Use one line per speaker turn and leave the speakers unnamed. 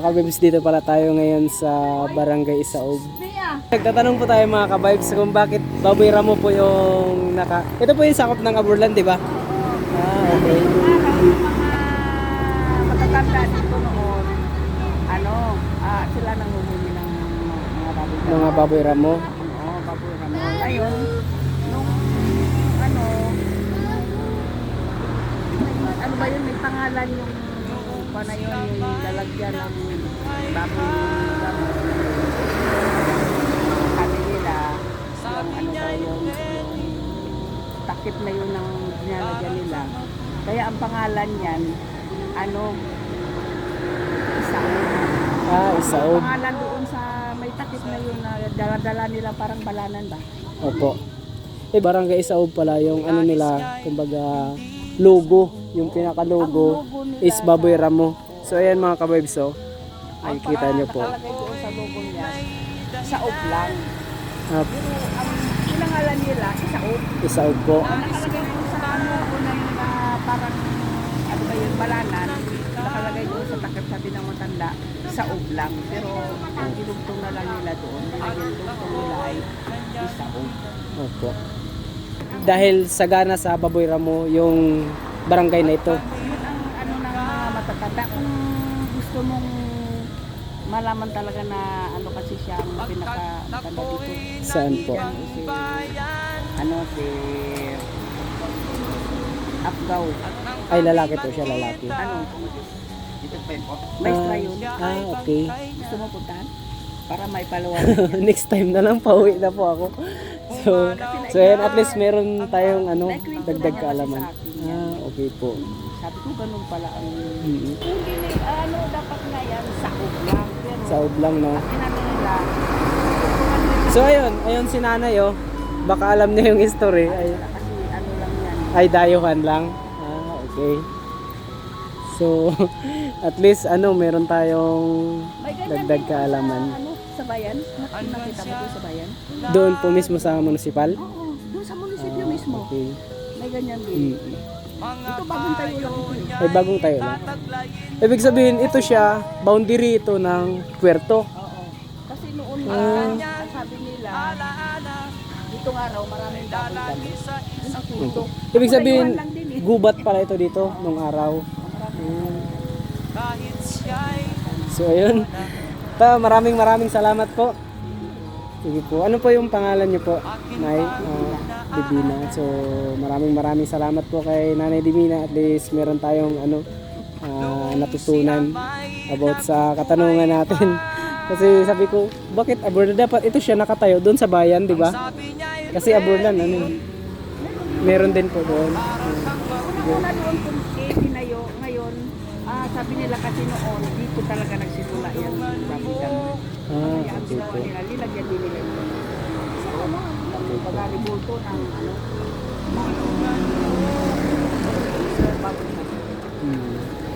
mga kabibs, dito pala tayo ngayon sa Barangay Isaog. Nagtatanong po tayo mga kabibs kung bakit baboy ramo po yung naka... Ito po yung sakop ng Aburlan, di ba? Ah, okay.
matatanda dito noon, ano, ah, sila nang huhuli ng mga baboy.
Mga baboy ramo.
Oo, baboy ramo. Ngayon, nung, ano, ano ba yun, may pangalan yung pa na yun, yung lalagyan ng ramo. Sabi nila, yung ano daw yung, yung takip na yun ng nilalagyan nila. Kaya ang pangalan niyan, ano, isa.
Ah, Isaog.
Pangalan doon sa may takip na yun na dala-dala nila parang balanan ba?
Opo. Eh, Barangay Isaog pala yung ano nila, kumbaga, logo. Yung pinaka-logo
Ang logo
is baboy ramo. So, ayan mga kabibs, oh.
Ang pang-
niyo po.
Nakalagay doon sa logo niya, sa.
Ah,
Pero ang pinangalan nila, isa op.
Isaog po.
Ang nakalagay doon sa logo na yun na parang, ano ba yun, balanan. Nakalagay doon sa takip sabi ng matanda, sa lang. Pero ang dinugtong na lang nila doon, nilagyan dugtong nila ay isa
Opo. Dahil sagana sa baboy ramo yung barangay na ito.
yun ang ano ng mga matatanda. Kung gusto mong malaman talaga na ano kasi siya ang pinaka-matanda dito.
Saan po?
Si, ano, si Apgaw.
Ay, lalaki po siya, lalaki.
Ano? Maestra yun.
Ah, okay.
Gusto mo puntahan? Para may palawan.
Next time na lang, pauwi na po ako. So, so yan, at least meron tayong ano, dagdag kaalaman. Ah, okay po.
Sabi ko, ganun pala ang...
Mm,
Kung hindi, ano, dapat nga yan, sa lang. Pero,
Sa lang, no? So, ayun, ayun si nanay, oh. Baka alam niya yung history. Ay,
ano lang yan.
ay dayuhan lang. Ah, okay. So, at least, ano, meron tayong
May
dagdag kaalaman.
Ano, sa bayan? Nak- Nakita mo doon sa bayan?
Doon po mismo sa municipal?
Oo, doon sa munisipyo
Ah,
mismo.
okay.
May ganyan din.
Mm.
Ito bagong tayo lang ito eh.
Ay, bagong tayo lang. Ibig sabihin, ito siya, boundary ito ng puerto.
Oo. Kasi noon
Ah.
sabi nila, ditong araw maraming baboy kami. Yun ang kwento.
Ibig sabihin,
Dayuhan lang din eh.
gubat pala ito dito nung araw.
Maraming.
So, ayun. Pa, maraming maraming salamat po. Sige po. Ano po yung pangalan niyo po? Nay uh, Divina. So, maraming maraming salamat po kay Nanay Divina. At least meron tayong ano ah, natutunan about sa katanungan natin. Kasi sabi ko, bakit Aburlan? Dapat ito siya nakatayo doon sa bayan, di ba? Kasi Aburlan, ano eh. Meron din po doon.
Una doon kung eh, tinayo, ngayon, ah, sabi nila kasi noon, dito talaga nagsimula yan. Kami.
Ah,
ang
okay po.
nila, nilagyan din nila ito. So, ano, yung bagali bulto ng ano, ng baboy kami.
Hmm.